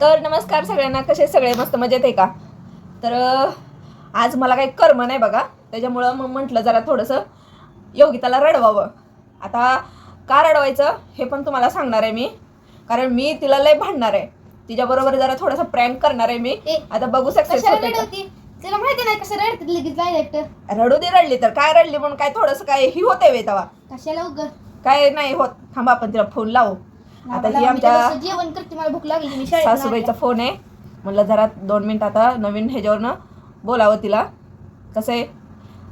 तर नमस्कार सगळ्यांना कसे सगळे? मस्त मजेत आहे का? तर आज मला काही कर्म नाही बघा. त्याच्यामुळं मग म्हटलं जरा थोडंसं योगिताला रडवावं. आता का रडवायचं हे पण तुम्हाला सांगणार आहे मी. कारण मी तिला लय भांडणार आहे. तिच्याबरोबर जरा थोडंसं प्रँक करणार आहे मी. आता बघू सक्सेस तिला माहिती नाही कसं रडतात लगेच डायरेक्ट रडू दे रडली तर. काय रडली म्हणून काय थोडंसं काय ही होते वे तेव्हा कशाला उग? काय नाही होत. थांबा आपण तिला फोन लावू. आता ही आमच्या जेवण करते मला भूक लागली मी शाळेत सासूबाईचा फोन आहे. म्हणलं जरा दोन मिनिट आता नवीन ह्याच्यावरनं बोलावं तिला. कसं आहे?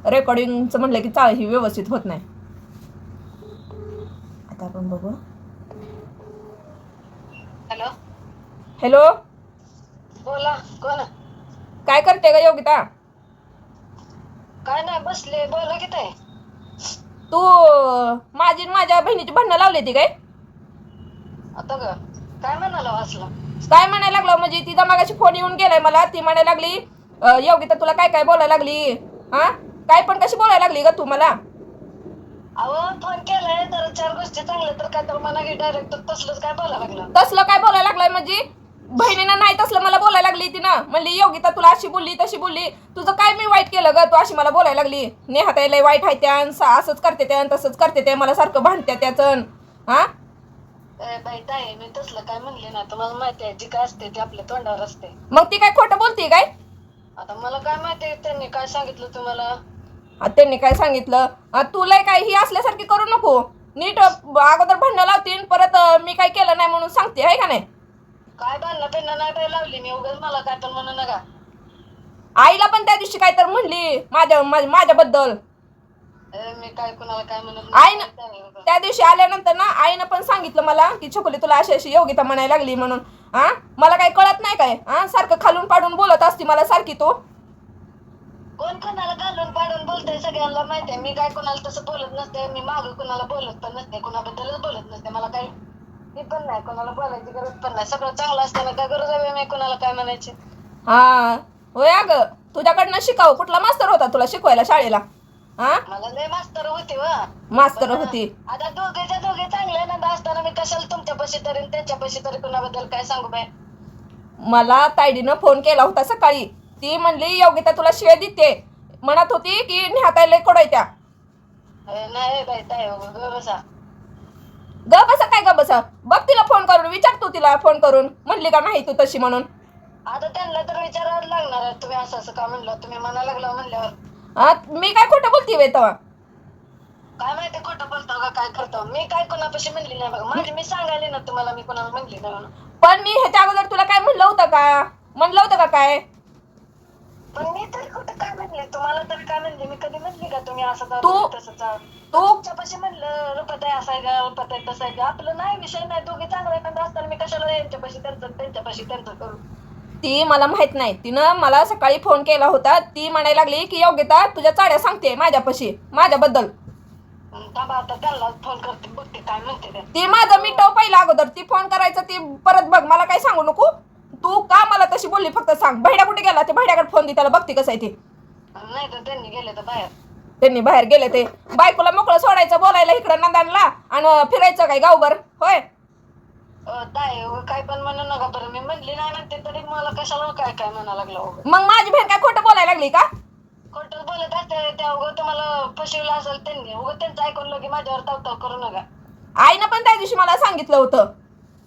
रेकॉर्डिंगचं म्हणलं की चाळ ही व्यवस्थित होत नाही. आता आपण बघू. हॅलो? हॅलो? बोला कोण काय करते का योगिता? काय नाही बसले. बोला तू माझी आणि माझ्या बहिणीची भांडणं लावली ती काय? आता ग काय म्हणाला वाचलं? काय म्हणायला लागलं? म्हणजे तिचा मागाशी फोन येऊन गेलाय मला. ती म्हणायला लागली "अं, योगिता तुला काय काय बोलायला लागली? हा? काय पण कशी बोलायला लागली ग तू मला? अहो फोन केलाय तर चार गोष्टी चांगल्या तर काय तर मला डायरेक्ट तसलंच काय बोला लागलं? तसलं काय बोलायला लागलाय? म्हणजे बहिणीनं नाही तसलं मला बोलायला लागली तिनं. म्हणली योगिता तुला अशी बोलली तशी बोलली. तुझं काय मी वाईट केलं ग? तू अशी मला बोलायला लागली. नेहात लय वाईट आहे त्या अन सा- असंच करते त्या अन तसंच करते ते मला सारखं भांडत्या त्याचं. हा? बाई ताई मी तसलं काय म्हणले ना तुम्हाला माहिती आहे जी काय असते ती आपल्या तोंडावर असते. मग ती काय खोटं बोलते काय? आता मला काय माहिती त्यांनी काय सांगितलं तुम्हाला? आ, त्यांनी काय सांगितलं? आ, तुला काय ही असल्यासारखी करू नको. नीट अ, अगोदर भांडणं लावतीन परत अ, मी काय केलं नाही म्हणून सांगते आहे का नाही? काय बांधणं बिरणं नाही बाई लावली मी. उगाच मला काय पण म्हणू नका. आईला पण त्या दिवशी काय तर म्हणली माझ्या माझ्या- माझ्याबद्दल. मी काय कुणाला काय म्हणत आईनं नाही. त्या दिवशी आल्यानंतर ना आईनं पण सांगितलं मला की छोकली तुला अशी अशी योगिता म्हणायला लागली म्हणून. हा मला काही कळत नाही काय? हा सारखं खालून पाडून बोलत असती मला सारखी तू. कोण कोणाला घालून पाडून बोलतंय सगळ्यांना माहिती आहे. मी काय कोणाला तसं बोलत नसते मी माग कोणाला बोलत पण नसते कोणाबद्दलच बोलत नसते. मला काही मी पण नाही कोणाला बोलायची गरज पण नाही. सगळं चांगलं असताना काय गरज आहे मी कोणाला काय म्हणायची? हा. होय अगं तुझ्याकडनं शिकाव. कुठला मास्तर होता तुला शिकवायला शाळेला? हा? मला लय मास्तर होते व. मास्तर होती. आता दोघेच्या दोघे चांगले ना असताना मी कशाला तुमच्यापाशी तरी आणि त्यांच्यापाशी तरी कोणाबद्दल काय सांगू बाय मला तायडीनं फोन केला होता सकाळी. ती म्हणली योगिता तुला शिवाय देते. म्हणत होती की न्यातायला कोडायत्या नाही बाई ताई हो, ग बसा. ग बसा काय ग बसा? बघ तिला फोन करून विचार तू तिला फोन करून. म्हणली का नाही तू तशी म्हणून? आता त्यांना तर विचारायला लागणार आहे. तुम्ही असं असं का म्हणलं? तुम्ही म्हणायला लागला म्हणल्यावर. मी काय खोटं बोलती वे तेव्हा काय माहिती खोटं बोलतो का काय करतो? मी काय कोणापाशी म्हणली नाही बघा. माझी मी सांगायला ना तुम्हाला मी कोणाला म्हणली नाही म्हणून. पण मी ह्याच्या अगोदर तुला काय म्हणलं होतं का? म्हणलं होतं का काय? पण मी तरी कुठं काय म्हणले? तुम्हाला तरी काय म्हणले? मी कधी म्हणली का तुम्ही असं जा, तू- तुम्ही तसं जा. तू तुमच्यापाशी म्हणलं रुपये असं आहे का का आपलं नाही विषय नाही दोघे चांगले एखादं असताना मी कशाला यांच्यापाशी त्यांचं त्यांच्यापाशी त्यांचं करू? ती मला माहीत नाही. तिनं मला सकाळी फोन केला होता. ती म्हणायला लागली की योग्यता तुझ्या चाड्या सांगते माझ्यापाशी माझ्याबद्दल. थांबा आता त्यांना फोन करते बघते काय म्हणते ते. ती माझं मिटव पहिला अगोदर. ती फोन करायचं ती परत बघ मला काय सांगू नको. तू का मला तशी बोलली फक्त सांग. भैड्या कुठे गेला? ते भैड्याकडे फोन दे त्याला बघते कसं आहे ते. नाही तर त्यांनी गेले तर बाहेर. त्यांनी बाहेर गेले ते. बायकोला मोकळं सोडायचं बोलायला इकडं नंदानला आणि फिरायचं काय गावभर? होय? ताई काय पण म्हणू नका बरं. मी म्हणली नाही म्हणते तरी मला कशाला काय काय म्हणा लागलं उगा मग माझी बहीण काय खोटं बोलायला लागली का? खोटं बोलत असते त्या उगं तुम्हाला फसवलं असेल त्यांनी. उगं त्यांचं ऐकून की माझ्यावर तावताव करू नका. आईनं पण त्या दिवशी मला सांगितलं होतं.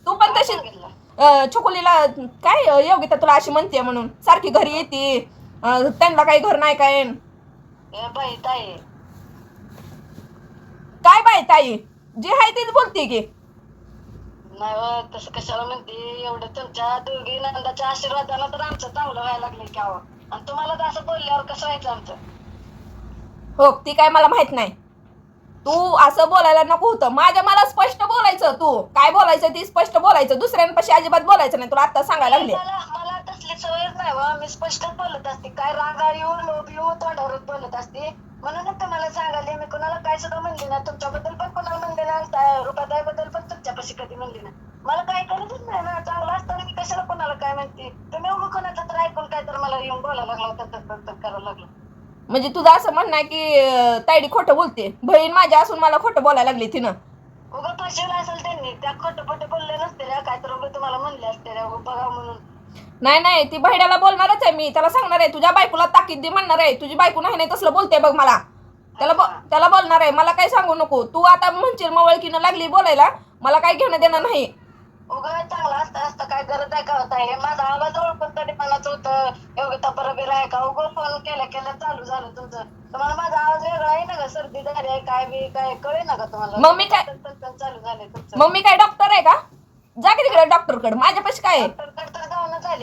तू पण तशी सांगितलं? अं, छकुलीला काय अं, योगिता तुला अशी म्हणते म्हणून. सारखी घरी येते. अं, त्यांना काही घर नाही काय? ए बाई ताई. काय बाय ताई? जे आहे तीच बोलते की. नाही हो, तसं कशाला म्हणते? एवढं तुमच्या दोघी नंदाच्या आशीर्वादानं तर आमचं चांगलं व्हायला लागले की अहो. आणि तुम्हाला तर असं बोलल्यावर कसं व्हायचं आमचं? हो ती काय मला माहीत नाही. तू असं बोलायला नको होतं. माझ्या मला स्पष्ट बोलायचं तू. काय बोलायचं ती स्पष्ट बोलायचं. दुसऱ्यांपाशी अजिबात बोलायचं नाही. तुला आता सांगायला लागले. मला मला तसली सवयच नाही बा मी स्पष्टच बोलत असते. काय रागा येऊ लोभ येऊ तोंडावरच बोलत असते. म्हणूनच तुम्हाला सांगाले मी कोणाला काय सुद्धा म्हणले ना तुमच्याबद्दल पण कोणाला म्हणले ना रुपाताईबद्दल पण तुमच्यापाशी कधी म्हणले ना मला काय करायचंच नाही ना. चांगलं असताना मी कशाला कोणाला काय म्हणते? तुम्ही उभं कोणाचं तर ऐकून काय तर मला येऊन बोलायला लागला तर तर- तर- तर करायला लागलं. म्हणजे तुझं असं म्हणणं आहे की तायडी खोटं बोलते. बहीण माझी असून मला खोटं बोलायला लागली तिनं. उगं फसवलं असेल त्यांनी त्या खोटं खोटं बोलले नसते ना काय तर उगं तुम्हाला म्हणले असते बघा म्हणून. नाही नाही ती बहिड्याला बोलणारच आहे मी. त्याला सांगणार आहे तुझ्या बायकोला ताकीद दे म्हणणार आहे. तुझी बायको नाही नाही तसलं बोलते बघ मला. त्याला बो- त्याला बोलणार आहे. मला काही सांगू नको. तू आता म्हणशील मवळकीनं लागली बोलायला मला काही घेणं देणं नाही. उगा चांगला असता असता. काय गरज आहे का होता हे माझा आवाज ओळखून तरी मनाचं होतं. योग्यता बरोबर आहे का? उगा फोन चालू झालं तुम्हाला माझा आवाज वेगळा आहे ना का सर्दी झाली आहे काय बी काय कळे ना का तुम्हाला? मग मी काय- तन- तन- तन चालू झालंय तुमचं. मग मी काय डॉक्टर आहे का? जा की तिकडे डॉक्टरकडे माझ्यापाशी काय आहे? डॉक्टरकडे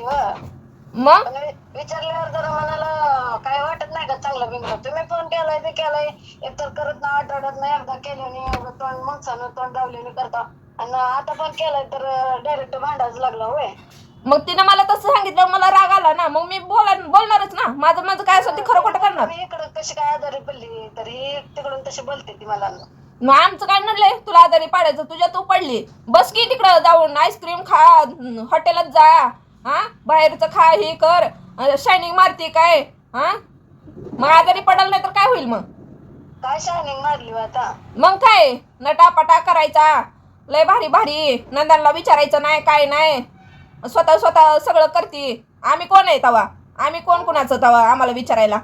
व मग? विचारल्यावर जरा मनाला काय वाटत नाही का चांगलं बिंगलं? तुम्ही फोन केलाय ते केलाय. एकतर करत ना आठवड्यात नाही एकदा केल्याने एवढं तोंड माणसानं तोंड दावल्याने करता. आणि आता पण केलाय तर डायरेक्ट भांडायचं लागलं होय. मग तिनं मला तसं सांगितलं मला राग आला ना. मग मी बोला बोलणारच ना. माझं माझं काय असेल ते खरं खोटं करणार? मी इकडं कशी काय आजारी पडली तर ही तिकडून तशी बोलते ती मला. मग आमचं काय नडलंय तुला आजारी पाडायचं तुझ्या तू पडली. बस की तिकडं जाऊन आईस्क्रीम खा हॉटेलात जा. हा? बाहेरचं खा हे कर. शायनिंग मारते काय? हा? मग आजारी पडाल नाही तर काय होईल मग? काय शायनिंग मारली आता? मग काय? नटापटा करायचा. लय भारी भारी. नंदांना विचारायचं नाही काय नाही. स्वतः स्वतः सगळं करते. आम्ही कोण आहे तवा? आम्ही कोण कुणाचं तवा? आम्हाला विचारायला.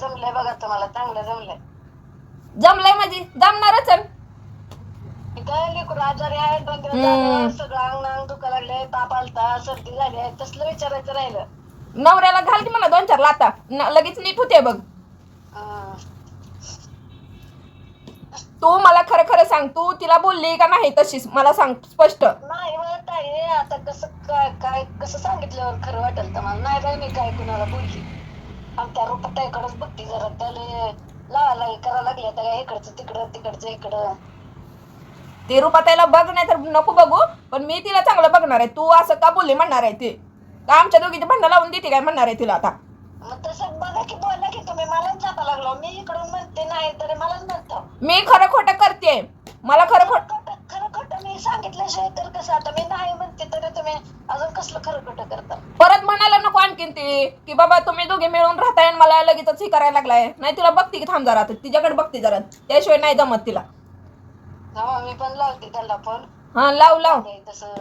जमलंय बघा तुम्हाला. चांगलं जमलंय. जमलंय माझी जमणारच लेकरू आजारी आहे दोन दिवस हम्म. झालं, सगळं अंग लागले ताप आलता सर्दी झाली आहे तसलं विचारायचं राहिलं. नवऱ्याला घाल की मला दोन चार लाता. न- लगेच नीट होते बघ. तू मला खरं खरं सांग तू तिला बोलली का नाही तशीच? मला सांग स्पष्ट. नाही मग ताई आता कसं काय काय कसं सांगितल्यावर खरं वाटेल तर मला? नाही बाई मी काय कुणाला बोलली? आमच्या रुपटाईकडेच बघते जरा त्याला लावायला हे करायला लागले आता काय इकडचं तिकडं तिकडचं इकडं. ते रुपाताईला बघ नाही तर नको बघू. पण मी तिला चांगलं बघणार आहे. तू असं का बोलली म्हणणार आहे ते? का आमच्या दोघीचे भांडण लावून देते काय म्हणणार आहे तिला आता? मग तसं बघा की बोला की तुम्ही. मलाच जाता लागलो. मी इकडून म्हणते नाही तरी मलाच म्हणतो. मी खरं खोटं करते मला खरं खोट खोटं खरं खोटं मी सांगितल्याशिवाय तर कसं आता? मी नाही म्हणते तरी तुम्ही अजून कसलं खरं खोटं करता? परत म्हणायला नको आणखीन ती की बाबा तुम्ही दोघे मिळून राहताय आणि मला लगेचच हे करायला लागलाय. नाही तिला बघते की थांब जरा आता तिच्याकडे बघते जरा. त्याशिवाय नाही जमत तिला. हा मी पण लावते त्याला फोन हा लाव लाव. तसं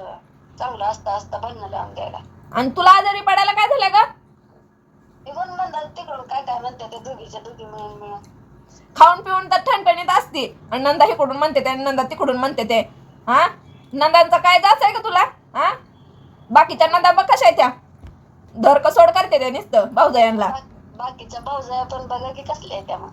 चांगलं असता असता भांडणं लावून द्यायला. आणि तुला आजारी पडायला काय झालं का निघून म्हणतात तिकडून काय काय म्हणते ते दोघीच्या दोघी मिळून मिळून. खाऊन पिऊन तर ठणठणीत असते. आणि नंदा इकडून म्हणते ते नंदा तिकडून म्हणते ते. हा? नंदांचा काय जाच आहे का तुला? हा? बाकीच्या नंदा बघ कशा आहेत त्या. धर सोड करते ते नुसतं भाऊजायांना. बाकीच्या भाऊजाया पण बघा की कसल्या आहे त्या मग.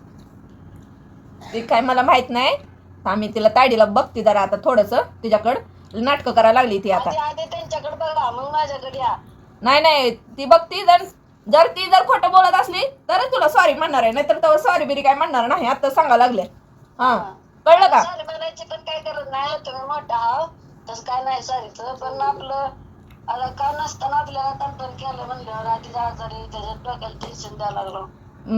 ते काय मला माहीत नाही. आम्ही तिला ताडीला बघते जरा आता थोडस. तिच्याकडं नाटकं करायला लागली ती आता. आधी आधी त्यांच्याकडे बघा मग माझ्याकडे या. नाही नाही ती बघती जर जर ती जर खोटं बोलत असली तरच तुला सॉरी म्हणणार आहे. नाहीतर तर सॉरी बिरी काय म्हणणार नाही. आता सांगा लागले. हा. कळलं का? सॉरी म्हणायची पण काय करत नाही. तुम्ही मोठा आहो. तसं काय नाही सॉरीच पण आपलं आता का नसताना आपल्याला तंटण केलं म्हणल्यावर आधी आजारी त्याच्यात डोक्याला टेन्शन द्यायला लागलो.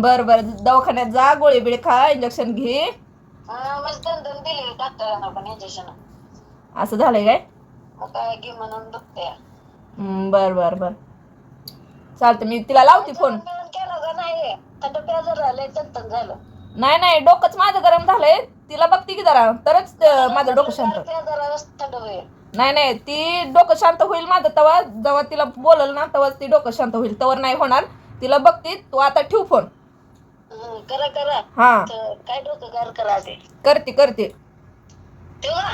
बर बर. दवाखान्यात जा गोळी बिळी खा इंजेक्शन घे. दंदन दिली डॉक्टरांना पण इंजेक्शन असं झालंय काय? मग काय घे म्हणून दुखते हम्म, बर बर बर. चालतं मी तिला लावते फोन मिळून केलं का नाही थंड प्याजर झालंय तंतन झालं. नाही नाही डोकंच माझं गरम झालंय. तिला बघते की जरा तरच अं, माझं डोकं शांत होईल. जरा थंड होईल नाही नाही ती डोकं शांत होईल माझं तेव्हा जेव्हा तिला बोलल ना तेव्हा ती डोकं शांत होईल. तवर नाही होणार. तिला बघते तू आता ठेव फोन करा करा. हा. तर काय डोकं गार करा ते करते करते. ठेवा